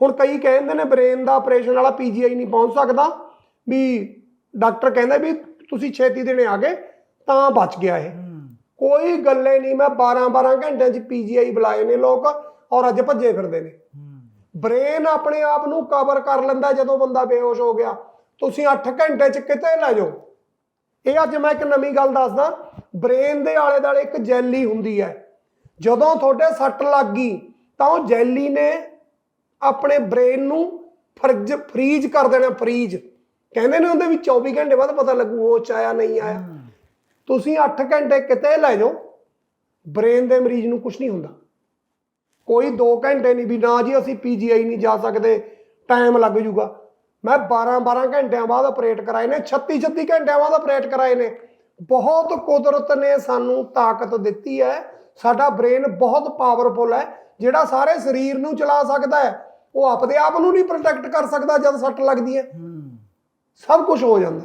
ਹੁਣ ਕਈ ਕਹਿੰਦੇ ਨੇ ਬ੍ਰੇਨ ਦਾ ਆਪਰੇਸ਼ਨ ਵਾਲਾ ਪੀਜੀਆਈ ਨਹੀਂ ਪਹੁੰਚ ਸਕਦਾ, ਵੀ ਡਾਕਟਰ ਕਹਿੰਦਾ ਵੀ ਤੁਸੀਂ ਛੇਤੀ ਦੇਣੇ ਆ ਗਏ, ਤਾਂ ਬਚ ਗਿਆ ਇਹ। ਕੋਈ ਗੱਲੇ ਨਹੀਂ, ਮੈਂ 12 12 ਘੰਟਿਆਂ 'ਚ ਪੀਜੀਆਈ ਬੁਲਾਏ ਨੇ ਲੋਕ ਔਰ ਅੱਜ ਭੱਜੇ ਫਿਰਦੇ ਨੇ। ਬ੍ਰੇਨ ਆਪਣੇ ਆਪ ਨੂੰ ਕਵਰ ਕਰ ਲੈਂਦਾ ਜਦੋਂ ਬੰਦਾ ਬੇਹੋਸ਼ ਹੋ ਗਿਆ। ਤੁਸੀਂ 8 ਘੰਟੇ 'ਚ ਕਿਤੇ ਲੈ ਜਾਓ। ਇਹ ਅੱਜ ਮੈਂ ਇੱਕ ਨਵੀਂ ਗੱਲ ਦੱਸਦਾ, ਬ੍ਰੇਨ ਦੇ ਆਲੇ ਦੁਆਲੇ ਇੱਕ ਜੈਲੀ ਹੁੰਦੀ ਹੈ। ਜਦੋਂ ਤੁਹਾਡੇ ਸੱਟ ਲੱਗ ਗਈ, ਤਾਂ ਉਹ ਜੈਲੀ ਨੇ ਆਪਣੇ ਬ੍ਰੇਨ ਨੂੰ ਫਰਜ ਫਰੀਜ ਕਰ ਦੇਣਾ ਫਰੀਜ। ਕਹਿੰਦੇ ਨੇ ਉਹਦੇ ਵਿੱਚ 24 ਘੰਟੇ ਬਾਅਦ ਪਤਾ ਲੱਗੂ ਉਹ ਚ ਆਇਆ ਨਹੀਂ ਆਇਆ। ਤੁਸੀਂ 8 ਘੰਟੇ ਕਿਤੇ ਲੈ ਜਾਓ ਬ੍ਰੇਨ ਦੇ ਮਰੀਜ਼ ਨੂੰ ਕੁਝ ਨਹੀਂ ਹੁੰਦਾ। ਕੋਈ 2 ਘੰਟੇ ਨਹੀਂ ਵੀ ਨਾ ਜੀ ਅਸੀਂ ਪੀਜੀਆਈ ਨਹੀਂ ਜਾ ਸਕਦੇ ਟਾਈਮ ਲੱਗ ਜੂਗਾ। ਮੈਂ 12 12 ਘੰਟਿਆਂ ਬਾਅਦ ਆਪਰੇਟ ਕਰਾਏ ਨੇ 36 36 ਘੰਟਿਆਂ ਬਾਅਦ ਆਪਰੇਟ ਕਰਾਏ ਨੇ। ਬਹੁਤ ਕੁਦਰਤ ਨੇ ਸਾਨੂੰ ਤਾਕਤ ਦਿੱਤੀ ਹੈ। ਸਾਡਾ ਬ੍ਰੇਨ ਬਹੁਤ ਪਾਵਰਫੁਲ ਹੈ। ਜਿਹੜਾ ਸਾਰੇ ਸਰੀਰ ਨੂੰ ਚਲਾ ਸਕਦਾ ਹੈ ਉਹ ਆਪਦੇ ਆਪ ਨੂੰ ਨਹੀਂ ਪ੍ਰੋਟੈਕਟ ਕਰ ਸਕਦਾ ਜਦ ਸੱਟ ਲੱਗਦੀ ਹੈ। ਸਭ ਕੁਝ ਹੋ ਜਾਂਦਾ